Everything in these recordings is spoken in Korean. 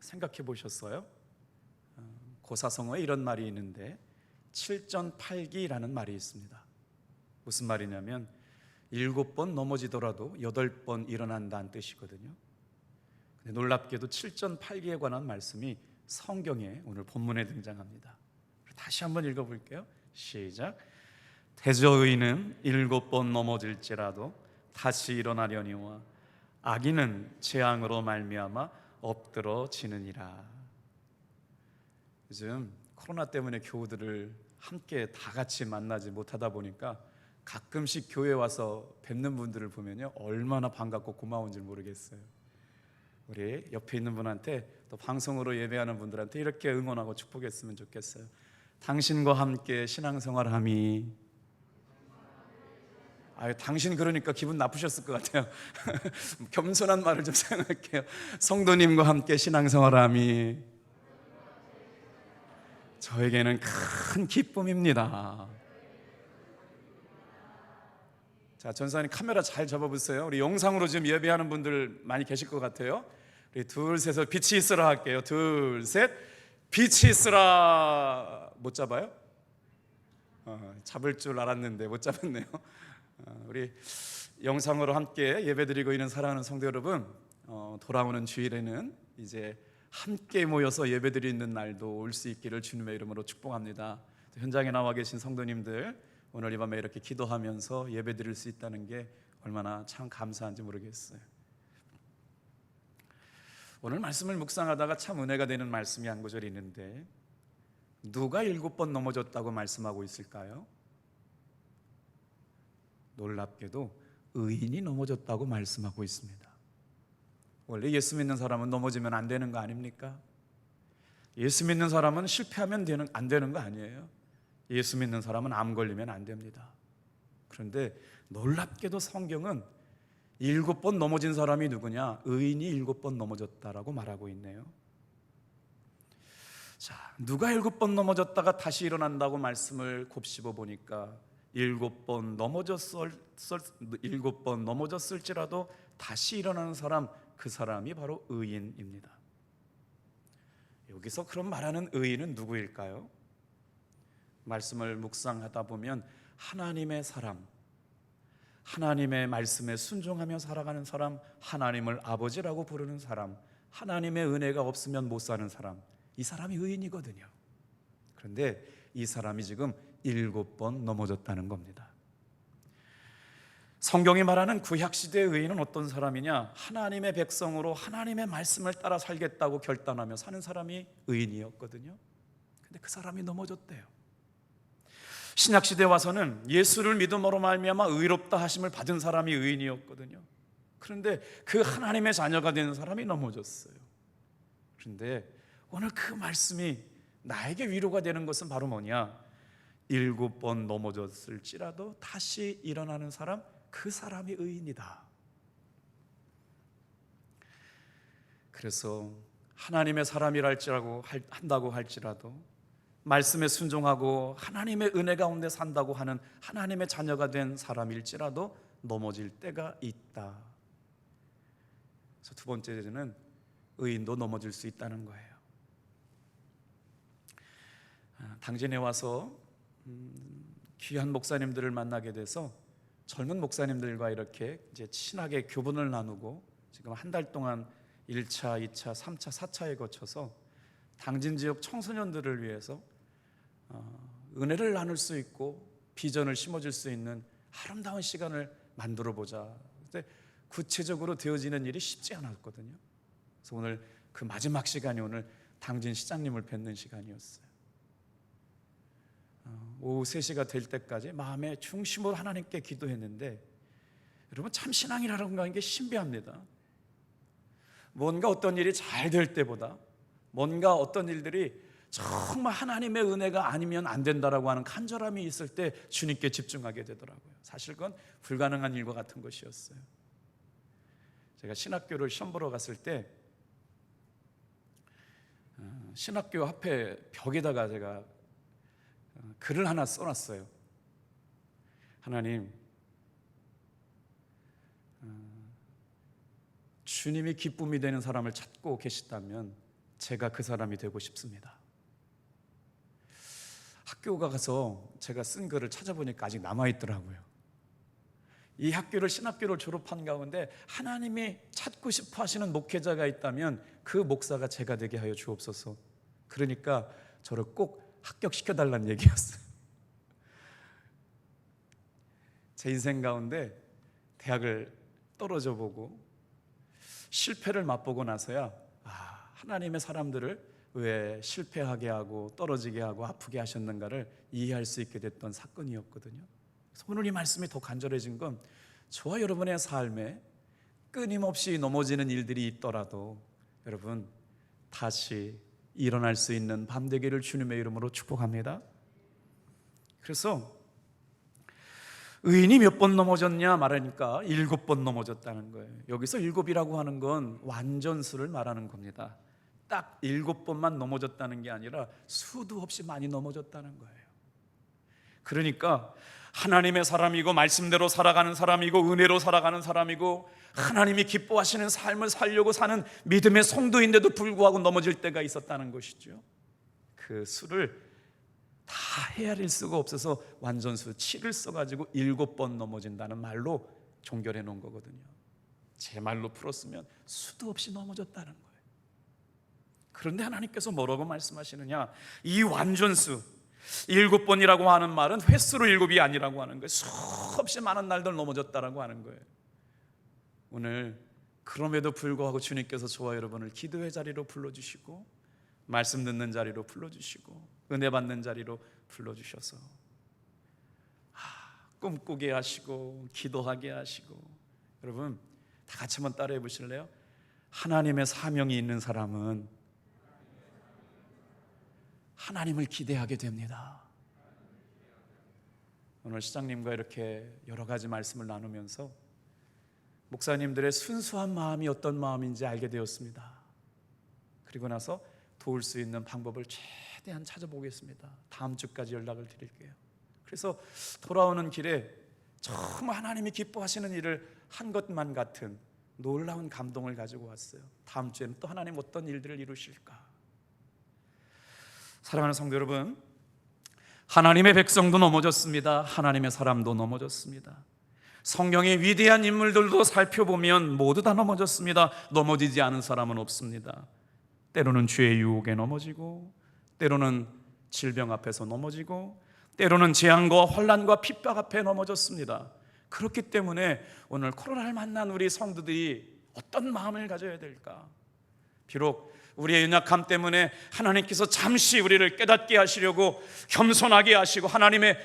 생각해 보셨어요? 어, 고사성어에 이런 말이 있는데 칠전팔기라는 말이 있습니다. 무슨 말이냐면 일곱 번 넘어지더라도 여덟 번 일어난다는 뜻이거든요. 근데 놀랍게도 칠전팔기에 관한 말씀이 성경에 오늘 본문에 등장합니다. 다시 한번 읽어 볼게요. 시작. 대저의는 일곱 번 넘어질지라도 다시 일어나려니와 악인은 재앙으로 말미암아 엎드러지느니라. 요즘 코로나 때문에 교우들을 함께 다 같이 만나지 못하다 보니까 가끔씩 교회 와서 뵙는 분들을 보면요 얼마나 반갑고 고마운지 모르겠어요. 우리 옆에 있는 분한테 또 방송으로 예배하는 분들한테 이렇게 응원하고 축복했으면 좋겠어요. 당신과 함께 신앙생활함이 아유, 당신 그러니까 기분 나쁘셨을 것 같아요. 겸손한 말을 좀 사용할게요. 성도님과 함께 신앙생활함이 저에게는 큰 기쁨입니다. 자, 전사님 카메라 잘 잡아보세요. 우리 영상으로 지금 예배하는 분들 많이 계실 것 같아요. 우리 둘, 셋을 빛이 있으라 할게요. 둘, 셋. 빛이 있으라. 못 잡아요? 어, 잡을 줄 알았는데 못 잡았네요. 어, 우리 영상으로 함께 예배드리고 있는 사랑하는 성도 여러분, 어, 돌아오는 주일에는 이제 함께 모여서 예배드리는 날도 올 수 있기를 주님의 이름으로 축복합니다. 현장에 나와 계신 성도님들 오늘 이 밤에 이렇게 기도하면서 예배드릴 수 있다는 게 얼마나 참 감사한지 모르겠어요. 오늘 말씀을 묵상하다가 참 은혜가 되는 말씀이 한 구절 있는데 누가 일곱 번 넘어졌다고 말씀하고 있을까요? 놀랍게도 의인이 넘어졌다고 말씀하고 있습니다. 원래 예수 믿는 사람은 넘어지면 안 되는 거 아닙니까? 예수 믿는 사람은 실패하면 되는 안 되는 거 아니에요? 예수 믿는 사람은 암 걸리면 안 됩니다. 그런데 놀랍게도 성경은 일곱 번 넘어진 사람이 누구냐? 의인이 일곱 번 넘어졌다라고 말하고 있네요. 자, 누가 일곱 번 넘어졌다가 다시 일어난다고 말씀을 곱씹어 보니까 일곱 번 넘어졌을 일곱 번 넘어졌을지라도 다시 일어나는 사람 그 사람이 바로 의인입니다. 여기서 그런 말하는 의인은 누구일까요? 말씀을 묵상하다 보면 하나님의 사람, 하나님의 말씀에 순종하며 살아가는 사람, 하나님을 아버지라고 부르는 사람, 하나님의 은혜가 없으면 못 사는 사람, 이 사람이 의인이거든요. 그런데 이 사람이 지금 일곱 번 넘어졌다는 겁니다. 성경이 말하는 구약 시대의 의인은 어떤 사람이냐? 하나님의 백성으로 하나님의 말씀을 따라 살겠다고 결단하며 사는 사람이 의인이었거든요. 근데 그 사람이 넘어졌대요. 신약 시대 와서는 예수를 믿음으로 말미암아 의롭다 하심을 받은 사람이 의인이었거든요. 그런데 그 하나님의 자녀가 되는 사람이 넘어졌어요. 그런데 오늘 그 말씀이 나에게 위로가 되는 것은 바로 뭐냐? 일곱 번 넘어졌을지라도 다시 일어나는 사람, 그 사람이 의인이다. 그래서 하나님의 사람이랄지라고 한다고 할지라도 말씀에 순종하고 하나님의 은혜 가운데 산다고 하는 하나님의 자녀가 된 사람일지라도 넘어질 때가 있다. 그래서 두 번째는 의인도 넘어질 수 있다는 거예요. 아, 당진에 와서 음, 귀한 목사님들을 만나게 돼서 젊은 목사님들과 이렇게 이제 친하게 교분을 나누고 지금 한 달 동안 1차, 2차, 3차, 4차에 거쳐서 당진 지역 청소년들을 위해서 어, 은혜를 나눌 수 있고 비전을 심어줄 수 있는 아름다운 시간을 만들어 보자. 근데 구체적으로 되어지는 일이 쉽지 않았거든요. 그래서 오늘 그 마지막 시간이 오늘 당진 시장님을 뵙는 시간이었어요. 어, 오후 3시가 될 때까지 마음의 중심으로 하나님께 기도했는데 여러분 참 신앙이라는 게 신비합니다. 뭔가 어떤 일이 잘 될 때보다 뭔가 어떤 일들이 정말 하나님의 은혜가 아니면 안 된다라고 하는 간절함이 있을 때 주님께 집중하게 되더라고요. 사실 그건 불가능한 일과 같은 것이었어요. 제가 신학교를 시험 보러 갔을 때 어, 신학교 앞에 벽에다가 제가 어, 글을 하나 써놨어요. 하나님, 어, 주님이 기쁨이 되는 사람을 찾고 계시다면 제가 그 사람이 되고 싶습니다. 학교 가서 제가 쓴 글을 찾아보니까 아직 남아 있더라고요. 이 학교를 신학교를 졸업한 가운데 하나님이 찾고 싶어 하시는 목회자가 있다면 그 목사가 제가 되게 하여 주옵소서. 그러니까 저를 꼭 합격시켜 달라는 얘기였어요. 제 인생 가운데 대학을 떨어져 보고 실패를 맛보고 나서야 아, 하나님의 사람들을 왜 실패하게 하고 떨어지게 하고 아프게 하셨는가를 이해할 수 있게 됐던 사건이었거든요. 오늘 이 말씀이 더 간절해진 건 저와 여러분의 삶에 끊임없이 넘어지는 일들이 있더라도 여러분 다시 일어날 수 있는 밤 되기를 주님의 이름으로 축복합니다. 그래서 의인이 몇 번 넘어졌냐 말하니까 일곱 번 넘어졌다는 거예요. 여기서 일곱이라고 하는 건 완전수를 말하는 겁니다. 딱 일곱 번만 넘어졌다는 게 아니라 수도 없이 많이 넘어졌다는 거예요. 그러니까 하나님의 사람이고 말씀대로 살아가는 사람이고 은혜로 살아가는 사람이고 하나님이 기뻐하시는 삶을 살려고 사는 믿음의 성도인데도 불구하고 넘어질 때가 있었다는 것이죠. 그 수를 다 헤아릴 수가 없어서 완전수 7을 써가지고 일곱 번 넘어진다는 말로 종결해 놓은 거거든요. 제 말로 풀었으면 수도 없이 넘어졌다는 거예요. 그런데 하나님께서 뭐라고 말씀하시느냐? 이 완전수 일곱 번이라고 하는 말은 횟수로 일곱이 아니라고 하는 거예요. 수없이 많은 날들 넘어졌다라고 하는 거예요. 오늘 그럼에도 불구하고 주님께서 저와 여러분을 기도의 자리로 불러주시고 말씀 듣는 자리로 불러주시고 은혜 받는 자리로 불러주셔서 아, 꿈꾸게 하시고 기도하게 하시고 여러분 다 같이 한번 따라해 보실래요? 하나님의 사명이 있는 사람은 하나님을 기대하게 됩니다. 오늘 시장님과 이렇게 여러 가지 말씀을 나누면서 목사님들의 순수한 마음이 어떤 마음인지 알게 되었습니다. 그리고 나서 도울 수 있는 방법을 최대한 찾아보겠습니다. 다음 주까지 연락을 드릴게요. 그래서 돌아오는 길에 정말 하나님이 기뻐하시는 일을 한 것만 같은 놀라운 감동을 가지고 왔어요. 다음 주에는 또 하나님 어떤 일들을 이루실까? 사랑하는 성도 여러분, 하나님의 백성도 넘어졌습니다. 하나님의 사람도 넘어졌습니다. 성경의 위대한 인물들도 살펴보면 모두 다 넘어졌습니다. 넘어지지 않은 사람은 없습니다. 때로는 죄의 유혹에 넘어지고, 때로는 질병 앞에서 넘어지고, 때로는 재앙과 환란과 핍박 앞에 넘어졌습니다. 그렇기 때문에 오늘 코로나를 만난 우리 성도들이 어떤 마음을 가져야 될까? 비록 우리의 연약함 때문에 하나님께서 잠시 우리를 깨닫게 하시려고 겸손하게 하시고 하나님의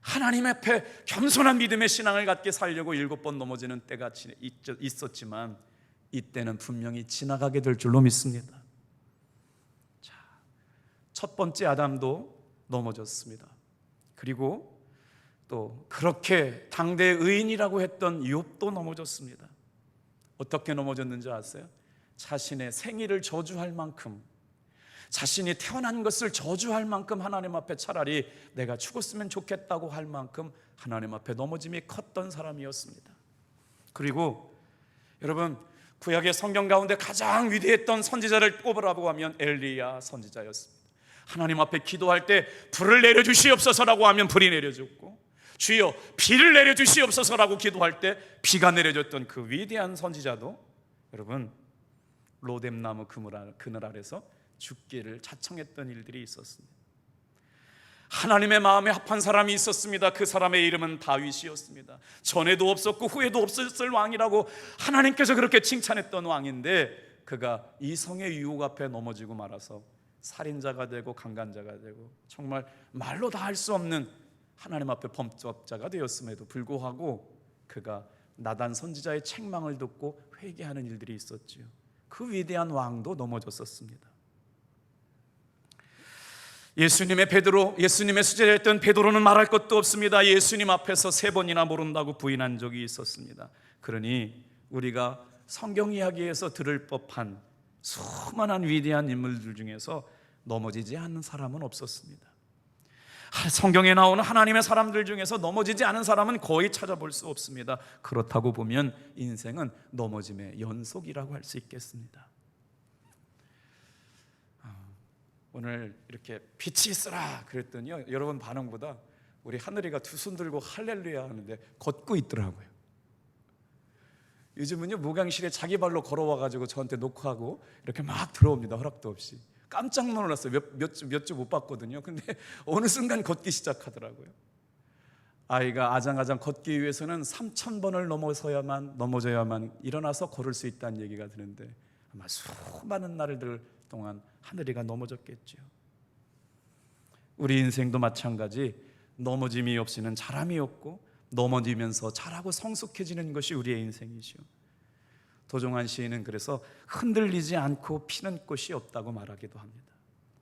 하나님 앞에 겸손한 믿음의 신앙을 갖게 살려고 일곱 번 넘어지는 때가 있었지만 이때는 분명히 지나가게 될 줄로 믿습니다. 자, 첫 번째 아담도 넘어졌습니다. 그리고 또 그렇게 당대 의인이라고 했던 욥도 넘어졌습니다. 어떻게 넘어졌는지 아세요? 자신의 생일을 저주할 만큼 자신이 태어난 것을 저주할 만큼 하나님 앞에 차라리 내가 죽었으면 좋겠다고 할 만큼 하나님 앞에 넘어짐이 컸던 사람이었습니다. 그리고 여러분 구약의 성경 가운데 가장 위대했던 선지자를 꼽으라고 하면 엘리야 선지자였습니다. 하나님 앞에 기도할 때 불을 내려 주시옵소서라고 하면 불이 내려졌고 주여 비를 내려 주시옵소서라고 기도할 때 비가 내려졌던 그 위대한 선지자도 여러분 로뎀나무 그늘 아래서 죽기를 자청했던 일들이 있었습니다. 하나님의 마음에 합한 사람이 있었습니다. 그 사람의 이름은 다윗이었습니다. 전에도 없었고 후에도 없었을 왕이라고 하나님께서 그렇게 칭찬했던 왕인데 그가 이성의 유혹 앞에 넘어지고 말아서 살인자가 되고 강간자가 되고 정말 말로 다 할 수 없는 하나님 앞에 범죄자가 되었음에도 불구하고 그가 나단 선지자의 책망을 듣고 회개하는 일들이 있었지요. 그 위대한 왕도 넘어졌었습니다. 예수님의 베드로, 예수님의 수제자였던 베드로는 말할 것도 없습니다. 예수님 앞에서 세 번이나 모른다고 부인한 적이 있었습니다. 그러니 우리가 성경 이야기에서 들을 법한 수많은 위대한 인물들 중에서 넘어지지 않는 사람은 없었습니다. 성경에 나오는 하나님의 사람들 중에서 넘어지지 않은 사람은 거의 찾아볼 수 없습니다. 그렇다고 보면 인생은 넘어짐의 연속이라고 할 수 있겠습니다. 오늘 이렇게 빛이 있으라 그랬더니요 여러분 반응보다 우리 하늘이가 두 손 들고 할렐루야 하는데 걷고 있더라고요. 요즘은요 목양실에 자기 발로 걸어와 가지고 저한테 녹화하고 이렇게 막 들어옵니다 허락도 없이 깜짝 놀랐어요 몇몇 주 못 봤거든요. 근데 어느 순간 걷기 시작하더라고요. 아이가 아장아장 걷기 위해서는 3천 번을 넘어서야만 넘어져야만 일어나서 걸을 수 있다는 얘기가 드는데 아마 수많은 날들 동안 하늘이가 넘어졌겠죠. 우리 인생도 마찬가지 넘어짐이 없이는 자람이 없고 넘어지면서 자라고 성숙해지는 것이 우리의 인생이죠. 도종환 시인은 그래서 흔들리지 않고 피는 꽃이 없다고 말하기도 합니다.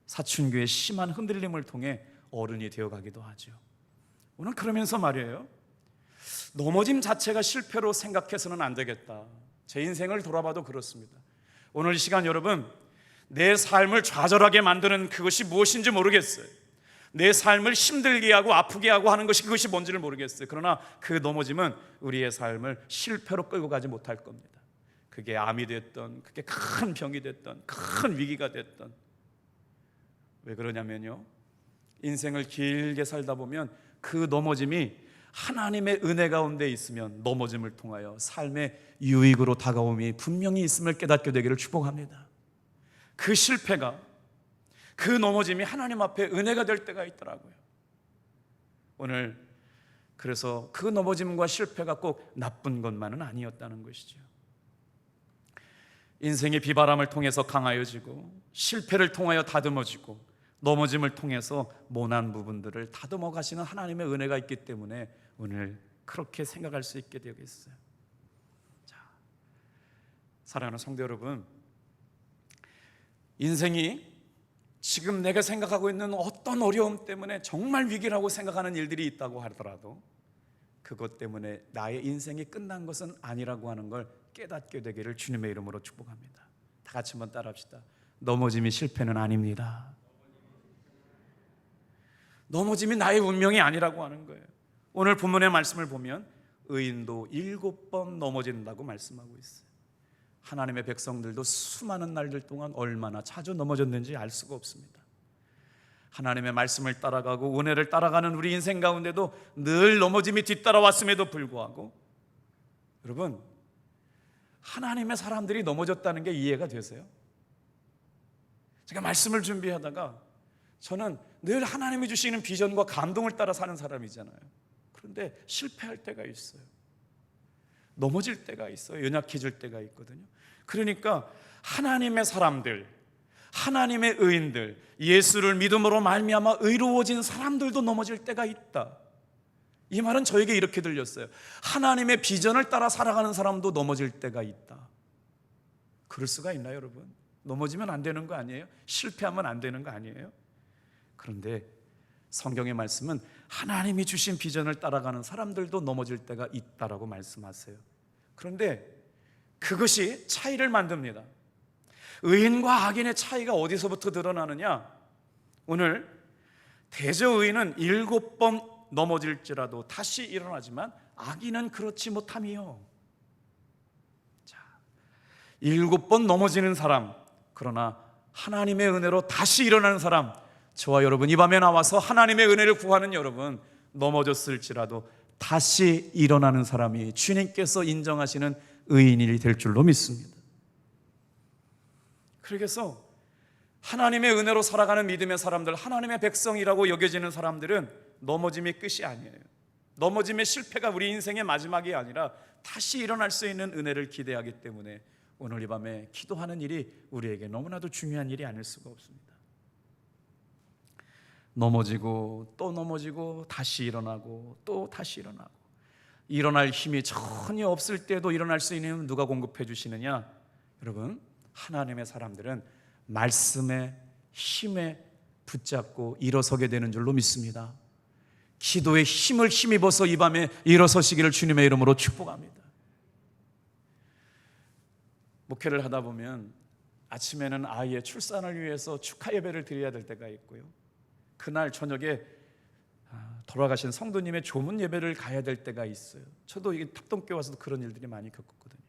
사춘기의 심한 흔들림을 통해 어른이 되어 가기도 하죠. 오늘 그러면서 말이에요. 넘어짐 자체가 실패로 생각해서는 안 되겠다. 제 인생을 돌아봐도 그렇습니다. 오늘 이 시간 여러분 내 삶을 좌절하게 만드는 그것이 무엇인지 모르겠어요. 내 삶을 힘들게 하고 아프게 하고 하는 것이 그것이 뭔지를 모르겠어요. 그러나 그 넘어짐은 우리의 삶을 실패로 끌고 가지 못할 겁니다. 그게 암이 됐던, 그게 큰 병이 됐던, 큰 위기가 됐던. 왜 그러냐면요. 인생을 길게 살다 보면 그 넘어짐이 하나님의 은혜 가운데 있으면 넘어짐을 통하여 삶의 유익으로 다가옴이 분명히 있음을 깨닫게 되기를 축복합니다. 그 실패가 그 넘어짐이 하나님 앞에 은혜가 될 때가 있더라고요. 오늘 그래서 그 넘어짐과 실패가 꼭 나쁜 것만은 아니었다는 것이죠. 인생의 비바람을 통해서 강하여지고 실패를 통하여 다듬어지고 넘어짐을 통해서 모난 부분들을 다듬어 가시는 하나님의 은혜가 있기 때문에 오늘 그렇게 생각할 수 있게 되겠어요. 자, 사랑하는 성도 여러분, 인생이 지금 내가 생각하고 있는 어떤 어려움 때문에 정말 위기라고 생각하는 일들이 있다고 하더라도 그것 때문에 나의 인생이 끝난 것은 아니라고 하는 걸 깨닫게 되기를 주님의 이름으로 축복합니다. 다 같이 한번 따라합시다. 넘어짐이 실패는 아닙니다. 넘어짐이 나의 운명이 아니라고 하는 거예요. 오늘 본문의 말씀을 보면 의인도 일곱 번 넘어진다고 말씀하고 있어요. 하나님의 백성들도 수많은 날들 동안 얼마나 자주 넘어졌는지 알 수가 없습니다. 하나님의 말씀을 따라가고 은혜를 따라가는 우리 인생 가운데도 늘 넘어짐이 뒤따라왔음에도 불구하고 여러분 하나님의 사람들이 넘어졌다는 게 이해가 되세요? 제가 말씀을 준비하다가 저는 늘 하나님이 주시는 비전과 감동을 따라 사는 사람이잖아요. 그런데 실패할 때가 있어요. 넘어질 때가 있어요. 연약해질 때가 있거든요. 그러니까 하나님의 사람들, 하나님의 의인들, 예수를 믿음으로 말미암아 의로워진 사람들도 넘어질 때가 있다. 이 말은 저에게 이렇게 들렸어요. 하나님의 비전을 따라 살아가는 사람도 넘어질 때가 있다. 그럴 수가 있나요, 여러분? 넘어지면 안 되는 거 아니에요? 실패하면 안 되는 거 아니에요? 그런데 성경의 말씀은 하나님이 주신 비전을 따라가는 사람들도 넘어질 때가 있다라고 말씀하세요. 그런데 그것이 차이를 만듭니다. 의인과 악인의 차이가 어디서부터 드러나느냐? 오늘 대저 의인은 일곱 번 넘어질지라도 다시 일어나지만 악인은 그렇지 못함이요. 자, 일곱 번 넘어지는 사람, 그러나 하나님의 은혜로 다시 일어나는 사람, 저와 여러분 이 밤에 나와서 하나님의 은혜를 구하는 여러분 넘어졌을지라도 다시 일어나는 사람이 주님께서 인정하시는 의인이 될 줄로 믿습니다. 그래서 하나님의 은혜로 살아가는 믿음의 사람들, 하나님의 백성이라고 여겨지는 사람들은 넘어짐이 끝이 아니에요. 넘어짐의 실패가 우리 인생의 마지막이 아니라 다시 일어날 수 있는 은혜를 기대하기 때문에 오늘 이 밤에 기도하는 일이 우리에게 너무나도 중요한 일이 아닐 수가 없습니다. 넘어지고 또 넘어지고 다시 일어나고 또 다시 일어나고 일어날 힘이 전혀 없을 때도 일어날 수 있는 누가 공급해 주시느냐? 여러분, 하나님의 사람들은 말씀의 힘에 붙잡고 일어서게 되는 줄로 믿습니다. 기도의 힘을 힘입어서 이 밤에 일어서시기를 주님의 이름으로 축복합니다. 목회를 하다 보면 아침에는 아이의 출산을 위해서 축하 예배를 드려야 될 때가 있고요. 그날 저녁에 아, 돌아가신 성도님의 조문 예배를 가야 될 때가 있어요. 저도 이게 탑동교회 와서도 그런 일들이 많이 겪었거든요.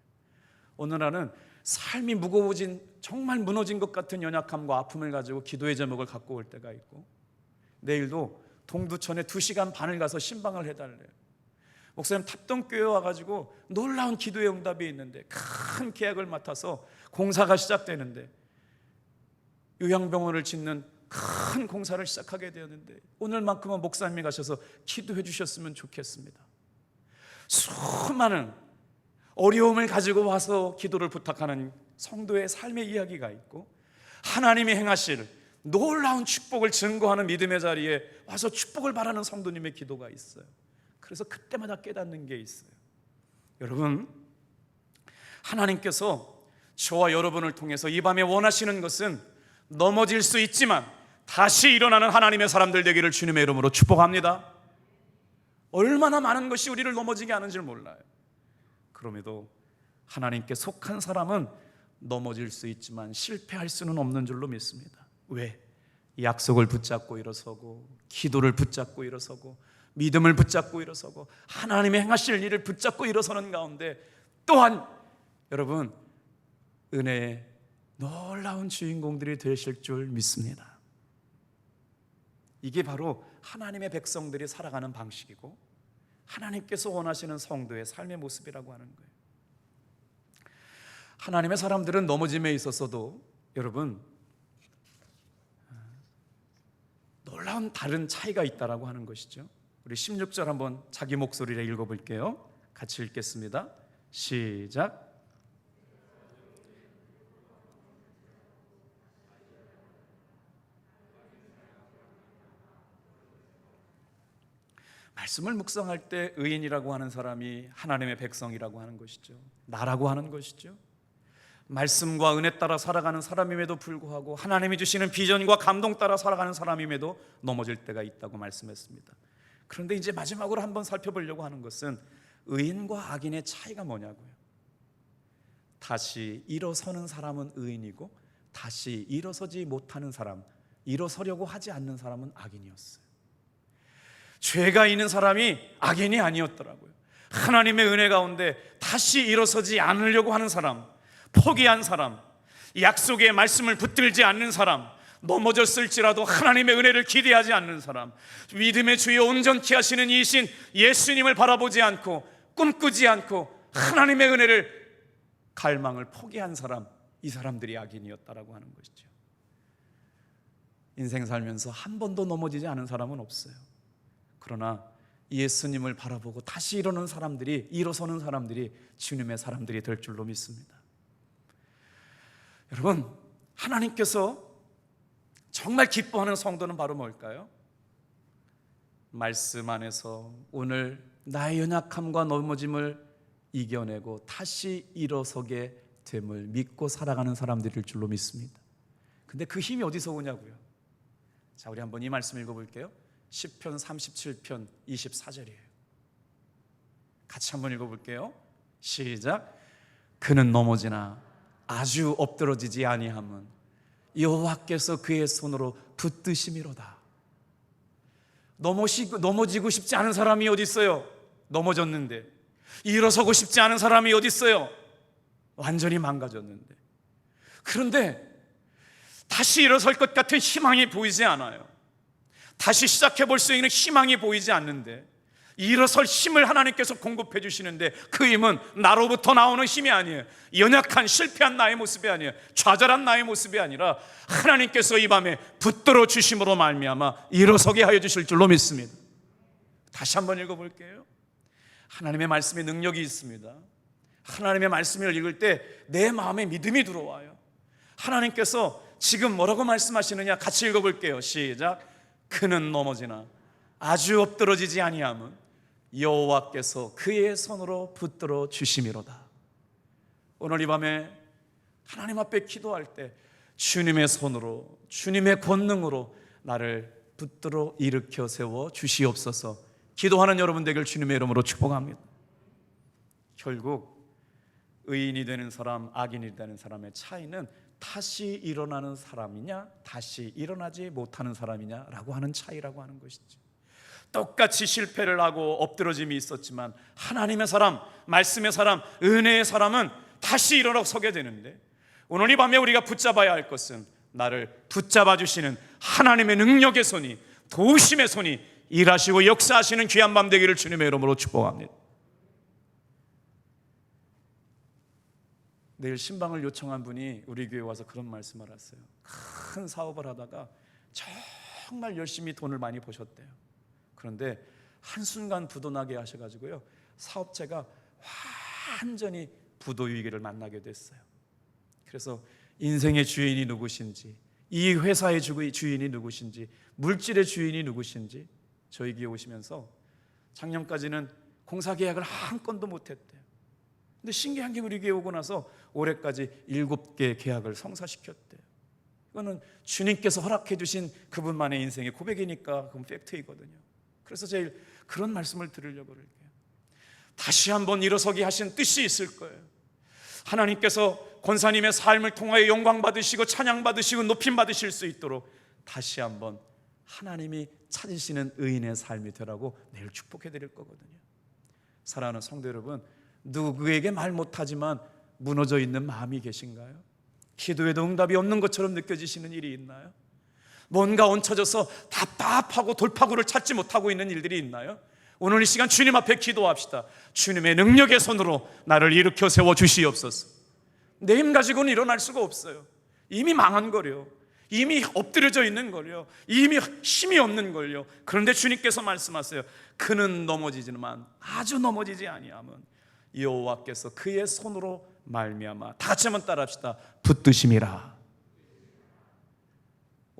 어느 날은 삶이 무거워진 정말 무너진 것 같은 연약함과 아픔을 가지고 기도의 제목을 갖고 올 때가 있고 내일도 동두천에 두 시간 반을 가서 신방을 해달래요. 목사님 탑동교회 와가지고 놀라운 기도의 응답이 있는데 큰 계약을 맡아서 공사가 시작되는데 요양병원을 짓는 큰 공사를 시작하게 되었는데 오늘만큼은 목사님이 가셔서 기도해 주셨으면 좋겠습니다. 수많은 어려움을 가지고 와서 기도를 부탁하는 성도의 삶의 이야기가 있고 하나님이 행하실 놀라운 축복을 증거하는 믿음의 자리에 와서 축복을 바라는 성도님의 기도가 있어요. 그래서 그때마다 깨닫는 게 있어요. 여러분, 하나님께서 저와 여러분을 통해서 이 밤에 원하시는 것은 넘어질 수 있지만 다시 일어나는 하나님의 사람들 되기를 주님의 이름으로 축복합니다. 얼마나 많은 것이 우리를 넘어지게 하는지 몰라요. 그럼에도 하나님께 속한 사람은 넘어질 수 있지만 실패할 수는 없는 줄로 믿습니다. 왜? 약속을 붙잡고 일어서고 기도를 붙잡고 일어서고 믿음을 붙잡고 일어서고 하나님의 행하실 일을 붙잡고 일어서는 가운데 또한 여러분 은혜의 놀라운 주인공들이 되실 줄 믿습니다. 이게 바로 하나님의 백성들이 살아가는 방식이고 하나님께서 원하시는 성도의 삶의 모습이라고 하는 거예요. 하나님의 사람들은 넘어짐에 있어서도 여러분 놀라운 다른 차이가 있다라고 하는 것이죠. 우리 16절 한번 자기 목소리로 읽어 볼게요. 같이 읽겠습니다. 시작. 말씀을 묵상할 때 의인이라고 하는 사람이 하나님의 백성이라고 하는 것이죠. 나라고 하는 것이죠. 말씀과 은혜 따라 살아가는 사람임에도 불구하고 하나님이 주시는 비전과 감동 따라 살아가는 사람임에도 넘어질 때가 있다고 말씀했습니다. 그런데 이제 마지막으로 한번 살펴보려고 하는 것은 의인과 악인의 차이가 뭐냐고요. 다시 일어서는 사람은 의인이고 다시 일어서지 못하는 사람, 일어서려고 하지 않는 사람은 악인이었어요. 죄가 있는 사람이 악인이 아니었더라고요. 하나님의 은혜 가운데 다시 일어서지 않으려고 하는 사람, 포기한 사람, 약속의 말씀을 붙들지 않는 사람, 넘어졌을지라도 하나님의 은혜를 기대하지 않는 사람, 믿음의 주여 온전케 하시는 이신 예수님을 바라보지 않고 꿈꾸지 않고 하나님의 은혜를 갈망을 포기한 사람, 이 사람들이 악인이었다라고 하는 것이죠. 인생 살면서 한 번도 넘어지지 않은 사람은 없어요. 그러나 예수님을 바라보고 다시 일어는 사람들이 일어서는 사람들이 주님의 사람들이 될 줄로 믿습니다. 여러분, 하나님께서 정말 기뻐하는 성도는 바로 뭘까요? 말씀 안에서 오늘 나의 연약함과 넘어짐을 이겨내고 다시 일어서게 됨을 믿고 살아가는 사람들일 줄로 믿습니다. 근데 그 힘이 어디서 오냐고요? 자, 우리 한번 이 말씀 읽어 볼게요. 10편 37편 24절이에요. 같이 한번 읽어 볼게요. 시작. 그는 넘어지나 아주 엎드러지지 아니함은 여호와께서 그의 손으로 붙드심이로다. 넘어지고, 넘어지고 싶지 않은 사람이 어디 있어요? 넘어졌는데 일어서고 싶지 않은 사람이 어디 있어요? 완전히 망가졌는데 그런데 다시 일어설 것 같은 희망이 보이지 않아요. 다시 시작해 볼 수 있는 희망이 보이지 않는데 일어설 힘을 하나님께서 공급해 주시는데 그 힘은 나로부터 나오는 힘이 아니에요. 연약한 실패한 나의 모습이 아니에요. 좌절한 나의 모습이 아니라 하나님께서 이 밤에 붙들어 주심으로 말미암아 일어서게 하여 주실 줄로 믿습니다. 다시 한번 읽어 볼게요. 하나님의 말씀에 능력이 있습니다. 하나님의 말씀을 읽을 때 내 마음에 믿음이 들어와요. 하나님께서 지금 뭐라고 말씀하시느냐 같이 읽어 볼게요. 시작. 그는 넘어지나 아주 엎드러지지 아니함은 여호와께서 그의 손으로 붙들어 주심이로다. 오늘 이 밤에 하나님 앞에 기도할 때 주님의 손으로 주님의 권능으로 나를 붙들어 일으켜 세워 주시옵소서. 기도하는 여러분 되길 주님의 이름으로 축복합니다. 결국 의인이 되는 사람, 악인이 되는 사람의 차이는 다시 일어나는 사람이냐, 다시 일어나지 못하는 사람이냐라고 하는 차이라고 하는 것이죠. 똑같이 실패를 하고 엎드러짐이 있었지만 하나님의 사람, 말씀의 사람, 은혜의 사람은 다시 일어나 서게 되는데 오늘 이 밤에 우리가 붙잡아야 할 것은 나를 붙잡아 주시는 하나님의 능력의 손이 도우심의 손이 일하시고 역사하시는 귀한 밤 되기를 주님의 이름으로 축복합니다. 내일 신방을 요청한 분이 우리 교회 와서 그런 말씀을 하세요. 큰 사업을 하다가 정말 열심히 돈을 많이 버셨대요. 그런데 한순간 부도나게 하셔가지고요. 사업체가 완전히 부도 위기를 만나게 됐어요. 그래서 인생의 주인이 누구신지, 이 회사의 주- 주인이 누구신지, 물질의 주인이 누구신지 저희 교회 오시면서 작년까지는 공사 계약을 한 건도 못 했대요. 근데 신기한 게 우리 교회 오고 나서 올해까지 일곱 개 계약을 성사시켰대요. 이거는 주님께서 허락해 주신 그분만의 인생의 고백이니까 그건 팩트이거든요. 그래서 제일 그런 말씀을 드리려고 그럴게요. 다시 한번 일어서게 하신 뜻이 있을 거예요. 하나님께서 권사님의 삶을 통하여 영광 받으시고 찬양 받으시고 높임 받으실 수 있도록 다시 한번 하나님이 찾으시는 의인의 삶이 되라고 내일 축복해 드릴 거거든요. 사랑하는 성도 여러분, 누구에게 말 못하지만 무너져 있는 마음이 계신가요? 기도에도 응답이 없는 것처럼 느껴지시는 일이 있나요? 뭔가 얹혀져서 답답하고 돌파구를 찾지 못하고 있는 일들이 있나요? 오늘 이 시간 주님 앞에 기도합시다. 주님의 능력의 손으로 나를 일으켜 세워 주시옵소서. 내 힘 가지고는 일어날 수가 없어요. 이미 망한 거려. 이미 엎드려져 있는 거려. 이미 힘이 없는 걸요. 그런데 주님께서 말씀하세요. 그는 넘어지지만 아주 넘어지지 아니하면 여호와께서 그의 손으로 말미암아 다 같이 한번 따라합시다. 붙드심이라.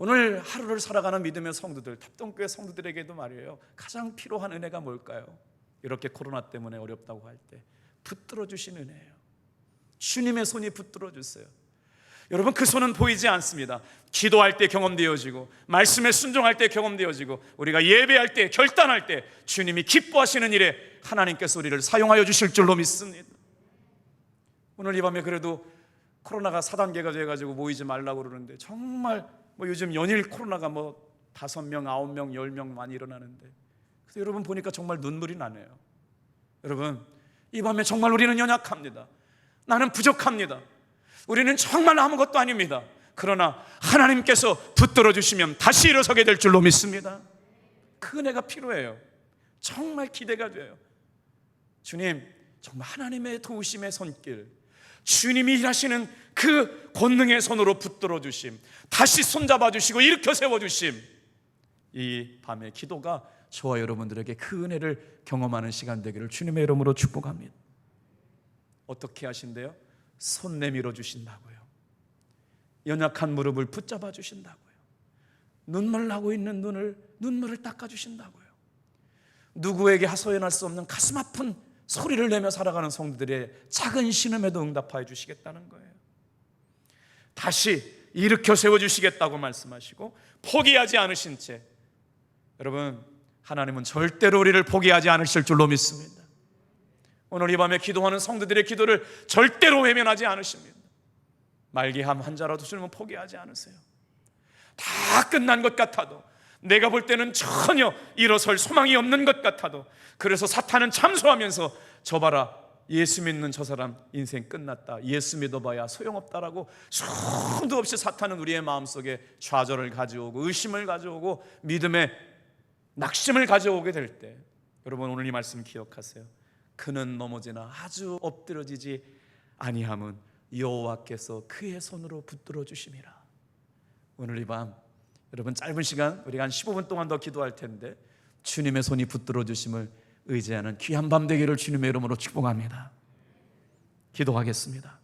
오늘 하루를 살아가는 믿음의 성도들, 탑동교회 성도들에게도 말이에요. 가장 필요한 은혜가 뭘까요? 이렇게 코로나 때문에 어렵다고 할 때 붙들어 주신 은혜예요. 주님의 손이 붙들어 주세요. 여러분 그 손은 보이지 않습니다. 기도할 때 경험되어지고 말씀에 순종할 때 경험되어지고 우리가 예배할 때 결단할 때 주님이 기뻐하시는 일에 하나님께서 우리를 사용하여 주실 줄로 믿습니다. 오늘 이 밤에 그래도 코로나가 4단계가 돼 가지고 모이지 말라고 그러는데 정말 뭐 요즘 연일 코로나가 뭐 다섯 명, 아홉 명, 열 명 많이 일어나는데 그래서 여러분 보니까 정말 눈물이 나네요. 여러분 이 밤에 정말 우리는 연약합니다. 나는 부족합니다. 우리는 정말 아무것도 아닙니다. 그러나 하나님께서 붙들어 주시면 다시 일어서게 될 줄로 믿습니다. 그 은혜가 필요해요. 정말 기대가 돼요. 주님, 정말 하나님의 도우심의 손길, 주님이 일하시는 그 권능의 손으로 붙들어 주심, 다시 손잡아 주시고 일으켜 세워 주심. 이 밤의 기도가 저와 여러분들에게 그 은혜를 경험하는 시간 되기를 주님의 이름으로 축복합니다. 어떻게 하신대요? 손 내밀어 주신다고요. 연약한 무릎을 붙잡아 주신다고요. 눈물 나고 있는 눈을 눈물을 닦아 주신다고요. 누구에게 하소연할 수 없는 가슴 아픈 소리를 내며 살아가는 성도들의 작은 신음에도 응답하여 주시겠다는 거예요. 다시 일으켜 세워 주시겠다고 말씀하시고 포기하지 않으신 채 여러분 하나님은 절대로 우리를 포기하지 않으실 줄로 믿습니다. 오늘 이 밤에 기도하는 성도들의 기도를 절대로 외면하지 않으십니다. 말기암 환자라도 주님은 포기하지 않으세요. 다 끝난 것 같아도 내가 볼 때는 전혀 일어설 소망이 없는 것 같아도 그래서 사탄은 참소하면서 저 봐라 예수 믿는 저 사람 인생 끝났다. 예수 믿어봐야 소용없다라고 수도 없이 사탄은 우리의 마음속에 좌절을 가져오고 의심을 가져오고 믿음의 낙심을 가져오게 될 때 여러분 오늘 이 말씀 기억하세요. 그는 넘어지나 아주 엎드러지지 아니함은 여호와께서 그의 손으로 붙들어 주심이라. 오늘 이 밤 여러분 짧은 시간 우리가 한 15분 동안 더 기도할 텐데 주님의 손이 붙들어 주심을 의지하는 귀한 밤 되기를 주님의 이름으로 축복합니다. 기도하겠습니다.